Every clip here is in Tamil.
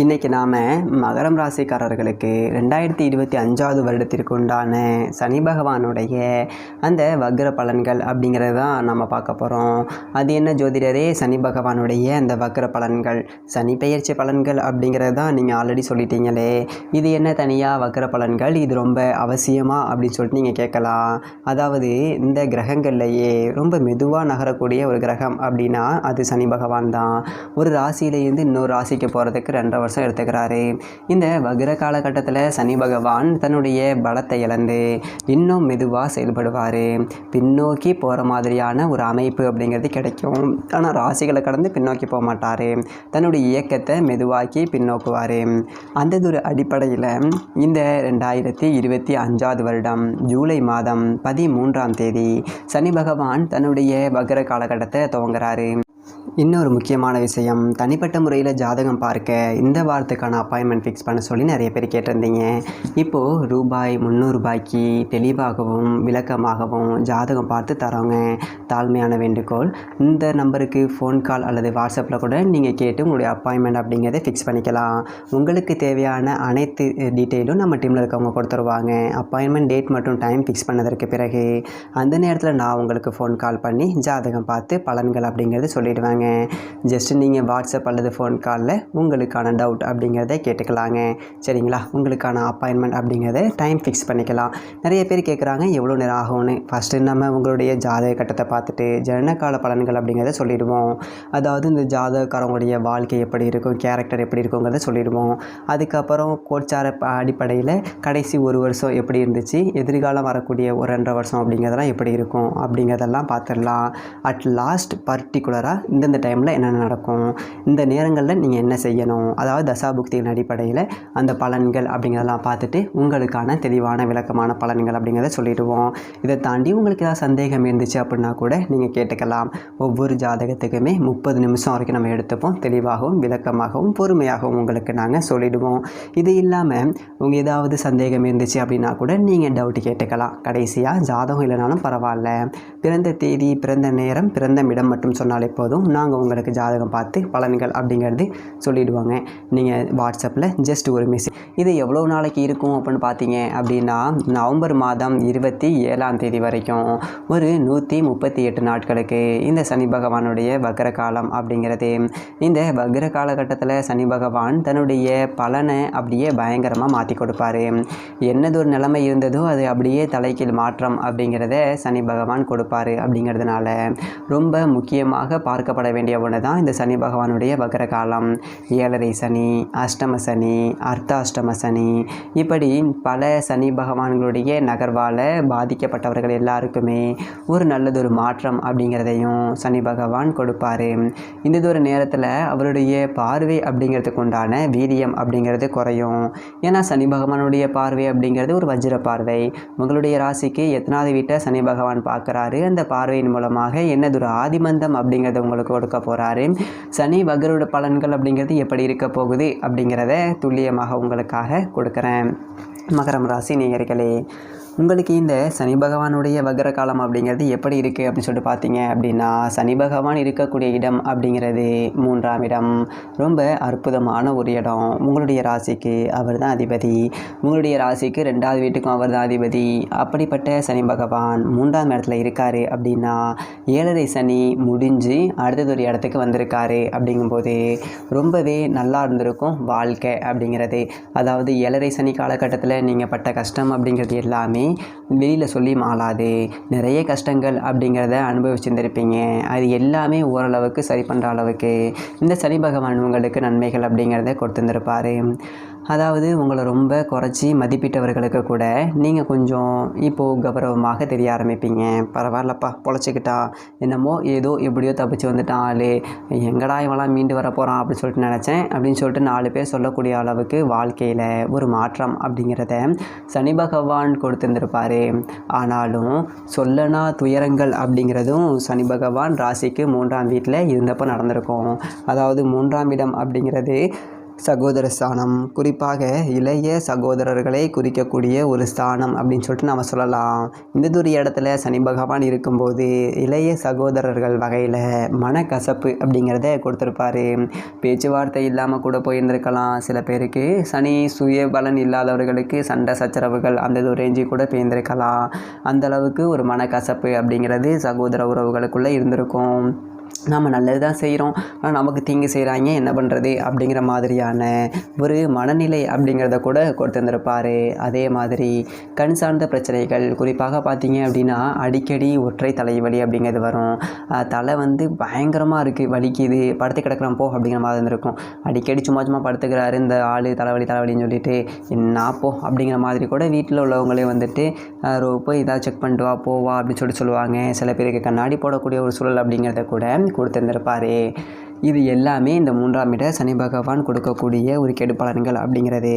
இன்றைக்கி நாம் மகரம் ராசிக்காரர்களுக்கு ரெண்டாயிரத்தி இருபத்தி அஞ்சாவது வருடத்திற்கு உண்டான சனி பகவானுடைய அந்த வக்ர பலன்கள் அப்படிங்கிறது தான் நம்ம பார்க்க போகிறோம் அது என்ன ஜோதிடரே? சனி பகவானுடைய அந்த வக்ர பலன்கள் சனி பெயர்ச்சி பலன்கள் அப்படிங்கிறது தான் நீங்கள் ஆல்ரெடி சொல்லிட்டீங்களே. இது என்ன தனியாக வக்ர பலன்கள்? இது ரொம்ப அவசியமா அப்படின்னு சொல்லிட்டு நீங்கள் கேட்கலாம். அதாவது இந்த கிரகங்கள்லையே ரொம்ப மெதுவாக நகரக்கூடிய ஒரு கிரகம் அப்படின்னா அது சனி பகவான் தான். ஒரு ராசியிலேருந்து இன்னொரு ராசிக்கு போகிறதுக்கு ரெண்டரை வருஷம் எடுத்துக்கிறாரு. இந்த வக்ர காலகட்டத்தில் சனி பகவான் தன்னுடைய பலத்தை இழந்து இன்னும் மெதுவாக செயல்படுவார். பின்னோக்கி போகிற மாதிரியான ஒரு அமைப்பு அப்படிங்கிறது கிடைக்கும். ஆனால் ராசிகளை கடந்து பின்னோக்கி போக மாட்டார். தன்னுடைய இயக்கத்தை மெதுவாக்கி பின்னோக்குவார். அந்த ஒரு அடிப்படையில் இந்த ரெண்டாயிரத்தி இருபத்தி அஞ்சாவது வருடம் ஜூலை மாதம் பதிமூன்றாம் தேதி சனி பகவான் தன்னுடைய வக்ர காலகட்டத்தை துவங்குறாரு. இன்னொரு முக்கியமான விஷயம் தனிப்பட்ட முறையில் ஜாதகம் பார்க்க இந்த வாரத்துக்கான அப்பாயின்மெண்ட் ஃபிக்ஸ் பண்ண சொல்லி நிறைய பேர் கேட்டிருந்தீங்க. இப்போது ரூபாய் முந்நூறுபாய்க்கு தெளிவாகவும் விளக்கமாகவும் ஜாதகம் பார்த்து தரோங்க தாழ்மையான வேண்டுகோள் இந்த நம்பருக்கு ஃபோன் கால் அல்லது வாட்ஸ்அப்பில் கூட நீங்கள் கேட்டு உங்களுடைய அப்பாயின்மெண்ட் அப்படிங்கிறத ஃபிக்ஸ் பண்ணிக்கலாம். உங்களுக்கு தேவையான அனைத்து டீட்டெயிலும் நம்ம டீமில் இருக்கவங்க கொடுத்துருவாங்க. அப்பாயின்மெண்ட் டேட் மற்றும் டைம் ஃபிக்ஸ் பண்ணதற்கு பிறகு அந்த நேரத்தில் நான் உங்களுக்கு ஃபோன் கால் பண்ணி ஜாதகம் பார்த்து பலன்கள் அப்படிங்கிறது சொல்லிடுவாங்க ஜஸ்ட் நீங்கள் வாட்ஸ்அப் அல்லது ஃபோன் காலில் உங்களுக்கான டவுட் அப்படிங்கிறத கேட்டுக்கலாங்க. சரிங்களா? உங்களுக்கான அப்பாயின்மெண்ட் அப்படிங்கிறத டைம் ஃபிக்ஸ் பண்ணிக்கலாம். நிறைய பேர் கேட்குறாங்க எவ்வளோ நேரம் ஆகும்னு? ஃபஸ்ட்டு நம்ம உங்களுடைய ஜாதக கட்டத்தை பார்த்துட்டு ஜனனகால பலன்கள் அப்படிங்கிறத சொல்லிடுவோம். அதாவது இந்த ஜாதகக்காரங்களுடைய வாழ்க்கை எப்படி இருக்கும் கேரக்டர் எப்படி இருக்குங்கிறத சொல்லிடுவோம். அதுக்கப்புறம் கோச்சார அடிப்படையில் கடைசி ஒரு வருஷம் எப்படி இருந்துச்சு எதிர்காலம் வரக்கூடிய ஒரு ரெண்டரை வருஷம் அப்படிங்கிறதெல்லாம் எப்படி இருக்கும் அப்படிங்கிறதெல்லாம் பார்த்துடலாம். அட் லாஸ்ட் பர்டிகுலராக இந்தந்த டைமில் என்னென்ன நடக்கும்? இந்த நேரங்களில் நீங்கள் என்ன செய்யணும்? அதாவது தசாபுக்தியின் அடிப்படையில் அந்த பலன்கள் அப்படிங்கிறதெல்லாம் பார்த்துட்டு உங்களுக்கான தெளிவான விளக்கமான பலன்கள் அப்படிங்கிறத சொல்லிடுவோம். இதை தாண்டி உங்களுக்கு ஏதாவது சந்தேகம் இருந்துச்சு அப்படின்னா கூட நீங்கள் கேட்டுக்கலாம். ஒவ்வொரு ஜாதகத்துக்குமே முப்பது நிமிஷம் வரைக்கும் நம்ம எடுத்துப்போம். தெளிவாகவும் விளக்கமாகவும் பொறுமையாகவும் உங்களுக்கு நாங்கள் சொல்லிடுவோம். இது இல்லாமல் உங்கள் ஏதாவது சந்தேகம் இருந்துச்சு அப்படின்னா கூட நீங்கள் டவுட் கேட்டுக்கலாம். கடைசியாக ஜாதகம் இல்லைனாலும் பரவாயில்ல. பிறந்த தேதி பிறந்த நேரம் பிறந்த இடம் மட்டும் சொன்னாலே போதும். நாங்கள் உங்களுக்கு ஜாதகம் பார்த்து பலன்கள் அப்படிங்கிறது சொல்லிவிடுவாங்க நீங்கள் வாட்ஸ்அப்பில் ஜஸ்ட் ஒரு மெசேஜ் இது எவ்வளோ நாளைக்கு இருக்கும் அப்படின்னு பார்த்தீங்க அப்படின்னா நவம்பர் மாதம் இருபத்தி ஏழாம் தேதி வரைக்கும் ஒரு நூற்றி முப்பத்தி எட்டு நாட்களுக்கு இந்த சனி பகவானுடைய வக்ர காலம் அப்படிங்கிறது. இந்த வக்ர காலகட்டத்தில் சனி பகவான் தன்னுடைய பலனை அப்படியே பயங்கரமாக மாற்றி கொடுப்பாரு. என்னது ஒரு நிலைமை இருந்ததோ அது அப்படியே தலைக்கீழ் மாற்றம் அப்படிங்கிறத சனி பகவான் கொடுப்பார். அப்படிங்கிறதுனால ரொம்ப முக்கியமாக பார்க்கப்பட வேண்டிய ஒன்று தான் இந்த சனி பகவானுடைய வக்கர காலம் ஏழரை சனி அஷ்டம சனி அர்த்தாஷ்டம சனி. இப்படி பல சனி பகவான்களுடைய நகர்வால் பாதிக்கப்பட்டவர்கள் எல்லாருக்குமே ஒரு நல்லதொரு மாற்றம் அப்படிங்கிறதையும் சனி பகவான் கொடுப்பாரு. இந்த ஒரு நேரத்தில் அவருடைய பார்வை அப்படிங்கிறதுக்கு உண்டான வீரியம் அப்படிங்கிறது குறையும். ஏன்னா சனி பகவானுடைய பார்வை அப்படிங்கிறது ஒரு வஜ்ர பார்வை உங்களுடைய ராசிக்கு எத்தனாவது வீட்டை சனி பகவான் பார்க்குறாரு அந்த பார்வையின் மூலமாக என்னதொரு ஆதிமந்தம் அப்படிங்கிறத உங்களுக்கு கொடுக்க போகிறாரு சனி வகரோட பலன்கள் அப்படிங்கிறது எப்படி இருக்க போகுது அப்படிங்கிறத துல்லியமாக உங்களுக்காக கொடுக்குறேன். மகரம் ராசி நேயர்களே உங்களுக்கு இந்த சனி பகவானுடைய வக்ர காலம் அப்படிங்கிறது எப்படி இருக்குது அப்படின்னு சொல்லிட்டு பார்த்தீங்க அப்படின்னா சனி பகவான் இருக்கக்கூடிய இடம் அப்படிங்கிறது மூன்றாம் இடம். ரொம்ப அற்புதமான ஒரு இடம். உங்களுடைய ராசிக்கு அவர் தான் அதிபதி. உங்களுடைய ராசிக்கு ரெண்டாவது வீட்டுக்கும் அவர் தான் அதிபதி. அப்படிப்பட்ட சனி பகவான் மூன்றாம் இடத்துல இருக்காரு அப்படின்னா ஏழரை சனி முடிஞ்சு அடுத்தது ஒரு இடத்துக்கு வந்திருக்காரு அப்படிங்கும்போது ரொம்பவே நல்லா இருந்திருக்கும் வாழ்க்கை அப்படிங்கிறது. அதாவது ஏழரை சனி காலகட்டத்தில் நீங்கள் பட்ட கஷ்டம் அப்படிங்கிறது எல்லாமே வெளியில் சொல்லி மாளாது நிறைய கஷ்டங்கள் அப்படிங்கிறத அனுபவிச்சுருந்துருப்பீங்க. அது எல்லாமே ஓரளவுக்கு சரி பண்ணுற அளவுக்கு. இந்த சனி பகவான் உங்களுக்கு நன்மைகள் அப்படிங்கிறத கொடுத்துருந்துருப்பாரு. அதாவது உங்களை ரொம்ப குறைச்சி மதிப்பிட்டவர்களுக்கு கூட நீங்கள் கொஞ்சம் இப்போது கௌரவமாக தெரிய ஆரம்பிப்பீங்க. பரவாயில்லப்பா பொழைச்சிக்கிட்டா என்னமோ ஏதோ எப்படியோ தப்பிச்சு வந்துட்டான் ஆளு. எங்கடா இவெல்லாம் மீண்டு வர போகிறான் அப்படின்னு சொல்லிட்டு நினச்சேன். அப்படின்னு சொல்லிட்டு நாலு பேர் சொல்லக்கூடிய அளவுக்கு வாழ்க்கையில் ஒரு மாற்றம் அப்படிங்கிறத சனி பகவான் கொடுத்துருந்துருப்பார். ஆனாலும் சொல்லனா துயரங்கள் அப்படிங்கிறதும் சனி பகவான் ராசிக்கு மூன்றாம் வீட்டில் இருந்தப்போ நடந்திருக்கும். அதாவது மூன்றாம் இடம் அப்படிங்கிறது சகோதர ஸ்தானம். குறிப்பாக இளைய சகோதரர்களை குறிக்கக்கூடிய ஒரு ஸ்தானம் அப்படின்னு சொல்லிட்டு நம்ம சொல்லலாம். இந்த ஒரு இடத்துல சனி பகவான் இருக்கும்போது இளைய சகோதரர்கள் வகையில் மனக்கசப்பு அப்படிங்கிறத கொடுத்துருப்பாரு. பேச்சுவார்த்தை இல்லாமல் கூட போயிருந்திருக்கலாம். சில பேருக்கு சனி சுய பலன் இல்லாதவர்களுக்கு சண்டை சச்சரவுகள் அந்த ஒரு ரேஞ்சு கூட போயிருந்திருக்கலாம். அந்தளவுக்கு ஒரு மனக்கசப்பு அப்படிங்கிறது சகோதர உறவுகளுக்குள்ளே இருந்திருக்கும். நாம் நல்லது தான் செய்கிறோம் ஆனால் நமக்கு தீங்கு செய்கிறாங்க என்ன பண்ணுறது அப்படிங்கிற மாதிரியான ஒரு மனநிலை அப்படிங்கிறத கூட கொடுத்துருந்துருப்பார் அதே மாதிரி கண் சார்ந்த பிரச்சனைகள் குறிப்பாக பார்த்தீங்க அப்படின்னா அடிக்கடி ஒற்றை தலைவலி அப்படிங்கிறது வரும். தலை வந்து பயங்கரமாக இருக்குது வலிக்குது. படுத்து கிடக்குறோம் போ அப்படிங்கிற மாதிரி இருந்திருக்கும். அடிக்கடி சும்மா சும்மா படுத்துக்கிறாரு இந்த ஆள் தலைவலி தலைவலின்னு சொல்லிட்டு என்ன போ அப்படிங்கிற மாதிரி கூட வீட்டில் உள்ளவங்களே வந்துட்டு ரோ போய் இதாக செக் பண்ணிட்டு வா போவா அப்படின்னு சொல்லிட்டு சொல்லுவாங்க. சில பேருக்கு கண்ணாடி போடக்கூடிய ஒரு சூழல் அப்படிங்கிறத கூட கொடுத்துருந்துருப்பாரு. இது எல்லாமே இந்த மூன்றாம் இட சனி பகவான் கொடுக்கக்கூடிய ஒரு கெடுபலன்கள் அப்படிங்கிறது.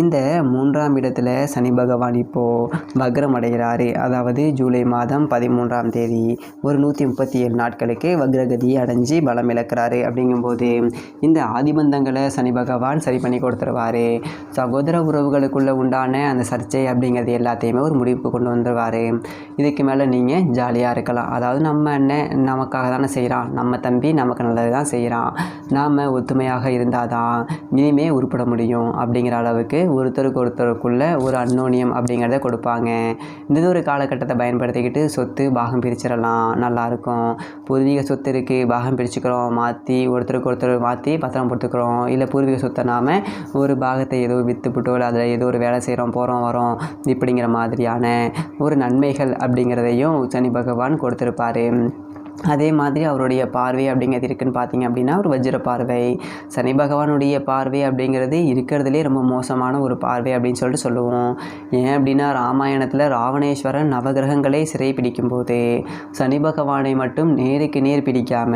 இந்த மூன்றாம் இடத்துல சனி பகவான் இப்போது வக்ரம் அடைகிறாரு. அதாவது ஜூலை மாதம் பதிமூன்றாம் தேதி ஒரு நூற்றி முப்பத்தி ஏழு நாட்களுக்கு வக்ரகதியை அடைஞ்சு பலம் இழக்கிறாரு அப்படிங்கும்போது இந்த ஆதிபந்தங்களை சனி பகவான் சரி பண்ணி கொடுத்துருவாரு. சகோதர உறவுகளுக்குள்ளே உண்டான அந்த சர்ச்சை அப்படிங்கிறது எல்லாத்தையுமே ஒரு முடிவுக்கு கொண்டு வந்துடுவார் இதுக்கு மேலே நீங்கள் ஜாலியாக இருக்கலாம். அதாவது நம்ம என்ன நமக்காக தானே செய்கிறான் நம்ம தம்பி நமக்கு நல்லது தான் செய்கிறான் நாம் ஒத்துமையாக இருந்தால் தான் இனிமே உருப்பட முடியும் அப்படிங்கிற அளவுக்கு ஒருத்தருக்கு ஒருத்தருக்குள்ள ஒரு அன்னோனியம் அப்படிங்கிறத கொடுப்பாங்க. இந்த ஒரு காலகட்டத்தை பயன்படுத்திக்கிட்டு சொத்து பாகம் பிரிச்சிடலாம். நல்லாயிருக்கும் பூர்வீக சொத்து இருக்குது பாகம் பிரிச்சுக்கிறோம் மாற்றி ஒருத்தருக்கு ஒருத்தர் மாற்றி பத்திரம் போட்டுக்கிறோம். இல்லை பூர்வீக சொத்தை நாம் ஒரு பாகத்தை ஏதோ விற்றுப்புட்டோ இல்லை அதில் ஏதோ ஒரு வேலை செய்கிறோம் போகிறோம் வரோம் இப்படிங்கிற மாதிரியான ஒரு நன்மைகள் அப்படிங்கிறதையும் சனி பகவான் கொடுத்துருப்பாரு. அதே மாதிரி அவருடைய பார்வை அப்படிங்கிறது இருக்குன்னு பார்த்தீங்க அப்படின்னா ஒரு வஜ்ர பார்வை. சனி பகவானுடைய பார்வை அப்படிங்கிறது இருக்கிறதுலே ரொம்ப மோசமான ஒரு பார்வை அப்படின்னு சொல்லிட்டு சொல்லுவோம். ஏன் அப்படின்னா ராமாயணத்தில் ராவணேஸ்வரன் நவகிரகங்களை சிறை பிடிக்கும்போது சனி பகவானை மட்டும் நேருக்கு நேர் பிடிக்காம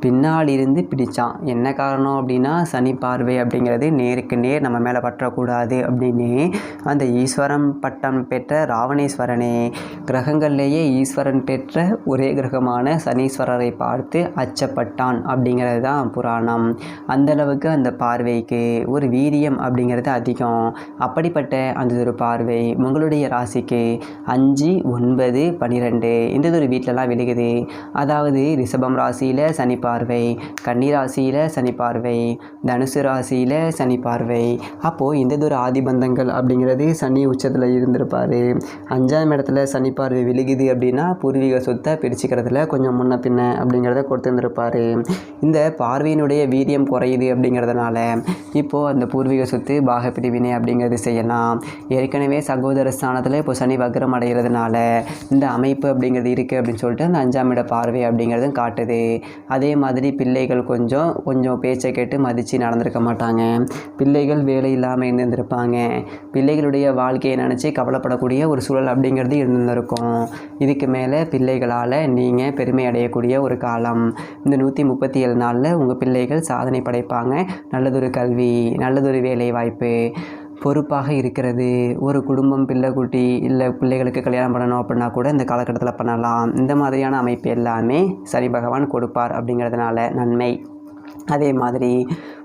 பின்னால் இருந்து பிடித்தான் என்ன காரணம் அப்படின்னா சனி பார்வை அப்படிங்கிறது நேருக்கு நேர் நம்ம மேலே பற்றக்கூடாது அப்படின்னு அந்த ஈஸ்வரம் பட்டம் பெற்ற ராவணேஸ்வரனே கிரகங்கள்லேயே ஈஸ்வரன் பெற்ற ஒரே கிரகமான சனீஸ்வரரை பார்த்து அச்சப்பட்டான் அப்படிங்கிறது தான் புராணம். அந்தளவுக்கு அந்த பார்வைக்கு ஒரு வீரியம் அப்படிங்கிறது அதிகம். அப்படிப்பட்ட அந்த ஒரு பார்வை உங்களுடைய ராசிக்கு அஞ்சு ஒன்பது பன்னிரெண்டு இந்த ஒரு வீட்டிலலாம் விழுகுது. அதாவது ரிஷபம் ராசியில் சனி பார்வை கன்னி ராசியில் சனி பார்வை தனுசு ராசியில் சனி பார்வை. அப்போது இந்த ஒரு ஆதிபந்தங்கள் அப்படிங்கிறது சனி உச்சத்தில் இருந்திருப்பார். அஞ்சாம் இடத்துல சனி பார்வை விழுகுது அப்படின்னா பூர்வீக சொத்தை பிரிச்சுக்கிறதுல கொஞ்சம் முன்ன பின்ன அப்படிங்கிறத கொடுத்துருந்துருப்பார். இந்த பார்வையினுடைய வீரியம் குறையுது அப்படிங்கிறதுனால இப்போது அந்த பூர்வீக சொத்து பாக பிரிவினை அப்படிங்கிறது செய்யலாம். ஏற்கனவே சகோதர ஸ்தானத்தில் இப்போ சனி வக்ரம் அடைகிறதுனால இந்த அமைப்பு அப்படிங்கிறது இருக்குது அப்படின்னு சொல்லிட்டு அந்த அஞ்சாம் இட பார்வை அப்படிங்கிறதும் காட்டுது. அதே மாதிரி பிள்ளைகள் கொஞ்சம் கொஞ்சம் பேச்சை கேட்டு மதித்து நடந்திருக்க மாட்டாங்க. பிள்ளைகள் வேலை இல்லாமல் இருந்திருப்பாங்க பிள்ளைகளுடைய வாழ்க்கையை நினச்சி கவலைப்படக்கூடிய ஒரு சூழல் அப்படிங்கிறது இருந்திருக்கும் இதுக்கு மேலே பிள்ளைகளால் நீங்கள் பெருமை அடையக்கூடிய ஒரு காலம். இந்த நூற்றி முப்பத்தி ஏழு நாளில் உங்கள் பிள்ளைகள் சாதனை படைப்பாங்க. நல்லதொரு கல்வி நல்லதொரு வேலை வாய்ப்பு பொறுப்பாக இருக்கிறது. ஒரு குடும்பம் பிள்ளை குட்டி இல்லை பிள்ளைகளுக்கு கல்யாணம் பண்ணணும் அப்படின்னா கூட இந்த காலகட்டத்தில் பண்ணலாம். இந்த மாதிரியான அமைப்பு எல்லாமே சனி பகவான் கொடுப்பார் அப்படிங்கிறதுனால நன்மை. அதே மாதிரி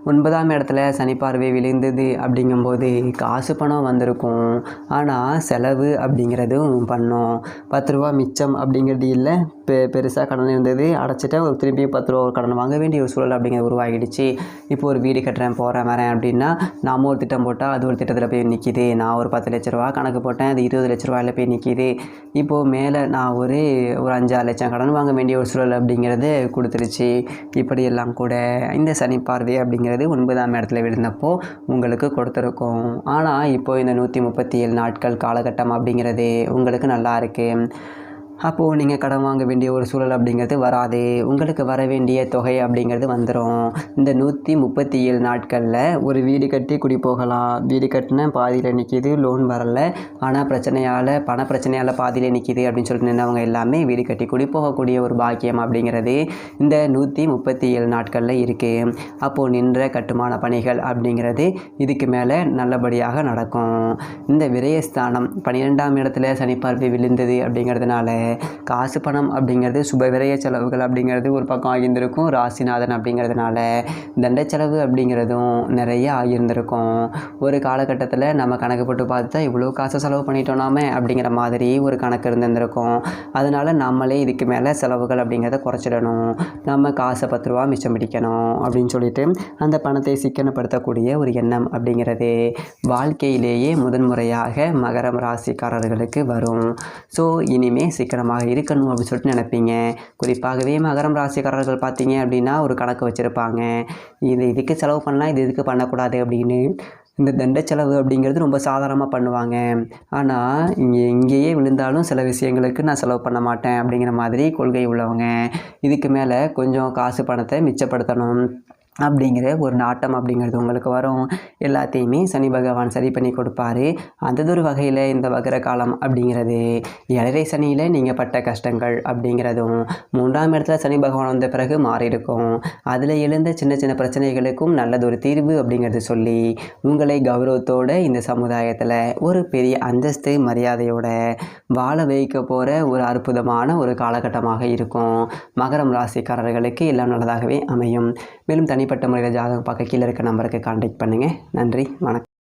ஒன்பதாம் இடத்துல சனி பார்வை விழுந்தது அப்படிங்கும்போது காசு பணம் வந்திருக்கும். ஆனால் செலவு அப்படிங்கிறதும் பண்ணோம். பத்து ரூபா மிச்சம் அப்படிங்கிறது இல்லை. பெ பெருசாக கடன் இருந்தது. அடைச்சிட்டேன் ஒரு திருப்பி பத்து ரூபா ஒரு கடன் வாங்க வேண்டிய ஒரு சூழல் அப்படிங்கிறது உருவாகிடுச்சு. இப்போ ஒரு வீடு கட்டுறேன் போகிறேன் வரேன் அப்படின்னா நாம ஒரு திட்டம் போட்டால் அது ஒரு திட்டத்தில் போய் நிற்கிது நான் ஒரு பத்து லட்ச ரூபா கணக்கு போட்டேன் அது இருபது லட்ச ரூபாயில் போய் நிற்கிது இப்போது மேலே நான் ஒரு ஒரு அஞ்சாறு லட்சம் கடன் வாங்க வேண்டிய ஒரு சூழல் அப்படிங்கிறது கொடுத்துருச்சு. இப்படியெல்லாம் கூட இந்த சனி பார்வை அப்படிங்கிறது ஒன்பதாம் இடத்துல விழுந்தப்போ உங்களுக்கு கொடுத்துருக்கும். ஆனால் இப்போ இந்த நூற்றி முப்பத்தி ஏழு நாட்கள் காலகட்டம் அப்படிங்கிறது உங்களுக்கு நல்லா இருக்குது அப்போது நீங்கள் கடன் வாங்க வேண்டிய ஒரு சூழல் அப்படிங்கிறது வராது. உங்களுக்கு வர வேண்டிய தொகை அப்படிங்கிறது வந்துடும் இந்த நூற்றி முப்பத்தி ஏழு நாட்களில் ஒரு வீடு கட்டி குடி போகலாம். வீடு கட்டின பாதியில் நிற்கிது லோன் வரல. ஆனால் பிரச்சனையால் பண பிரச்சனையால் பாதியில் நிற்கிது அப்படின்னு சொல்லிட்டு நின்றவங்க எல்லாமே வீடு கட்டி குடி போகக்கூடிய ஒரு பாக்கியம் அப்படிங்கிறது இந்த நூற்றி முப்பத்தி ஏழு நாட்களில் இருக்குது அப்போது நின்ற கட்டுமான பணிகள் அப்படிங்கிறது இதுக்கு மேலே நல்லபடியாக நடக்கும். இந்த விரயஸ்தானம் பன்னிரெண்டாம் இடத்துல சனிப்பார்வை விழுந்தது அப்படிங்கிறதுனால காசு பணம் அப்படிங்கிறது சுபவிரய செலவுகள் அப்படிங்கிறது ஒரு பக்கம் ஆகியிருந்திருக்கும். ராசிநாதன் அப்படிங்கிறதுனால தண்ட செலவு அப்படிங்கிறதும் நிறைய ஆகியிருந்திருக்கும். ஒரு காலகட்டத்தில் நம்ம கணக்கு போட்டு பார்த்தா இவ்வளோ காசை செலவு பண்ணிட்டோம் நாம அப்படிங்கிற மாதிரி ஒரு கணக்கு இருந்திருந்திருக்கும். அதனால் நம்மளே இதுக்கு மேலே செலவுகள் அப்படிங்கிறத குறைச்சிடணும். நம்ம காசை பத்து ரூபா மிச்சம் பிடிக்கணும் அப்படின்னு சொல்லிட்டு அந்த பணத்தை சிக்கனப்படுத்தக்கூடிய ஒரு எண்ணம் அப்படிங்கிறது வாழ்க்கையிலேயே முதன்முறையாக மகரம் ராசிக்காரர்களுக்கு வரும். ஸோ இனிமே சிக்கனமாக இருக்கணும் அப்படின்னு சொல்லிட்டு நினைப்பீங்க. குறிப்பாகவே மகரம் ராசிக்காரர்கள் பார்த்தீங்க அப்படின்னா ஒரு கணக்கு வச்சுருப்பாங்க. இது இதுக்கு செலவு பண்ணலாம் இது இதுக்கு பண்ணக்கூடாது அப்படின்னு. இந்த தண்ட செலவு அப்படிங்கிறது ரொம்ப சாதாரணமாக பண்ணுவாங்க. ஆனால் இங்கே இங்கேயே விழுந்தாலும் சில விஷயங்களுக்கு நான் செலவு பண்ண மாட்டேன் அப்படிங்கிற மாதிரி கொள்கை உள்ளவங்க. இதுக்கு மேலே கொஞ்சம் காசு பணத்தை மிச்சப்படுத்தணும். அப்படிங்கிற ஒரு நாட்டம் அப்படிங்கிறது உங்களுக்கு வரும். எல்லாத்தையுமே சனி பகவான் சரி பண்ணி கொடுப்பாரு. அந்ததொரு வகையில் இந்த வகர காலம் அப்படிங்கிறது. ஏழரை சனியில் நீங்கள் பட்ட கஷ்டங்கள் அப்படிங்கிறதும் மூன்றாம் இடத்துல சனி பகவான் வந்த பிறகு மாறியிருக்கும். அதில் எழுந்த சின்ன சின்ன பிரச்சனைகளுக்கும் நல்லதொரு தீர்வு அப்படிங்கிறது சொல்லி உங்களை கௌரவத்தோட இந்த சமுதாயத்தில் ஒரு பெரிய அந்தஸ்து மரியாதையோட வாழ வைக்க போகிற ஒரு அற்புதமான ஒரு காலகட்டமாக இருக்கும். மகரம் ராசிக்காரர்களுக்கு எல்லாம் நல்லதாகவே அமையும். மேலும் தனிப்பட்ட முறையில் ஜாதகம் பார்க்க கீழே இருக்க நம்பருக்கு கான்டாக்ட் பண்ணுங்கள் நன்றி வணக்கம்.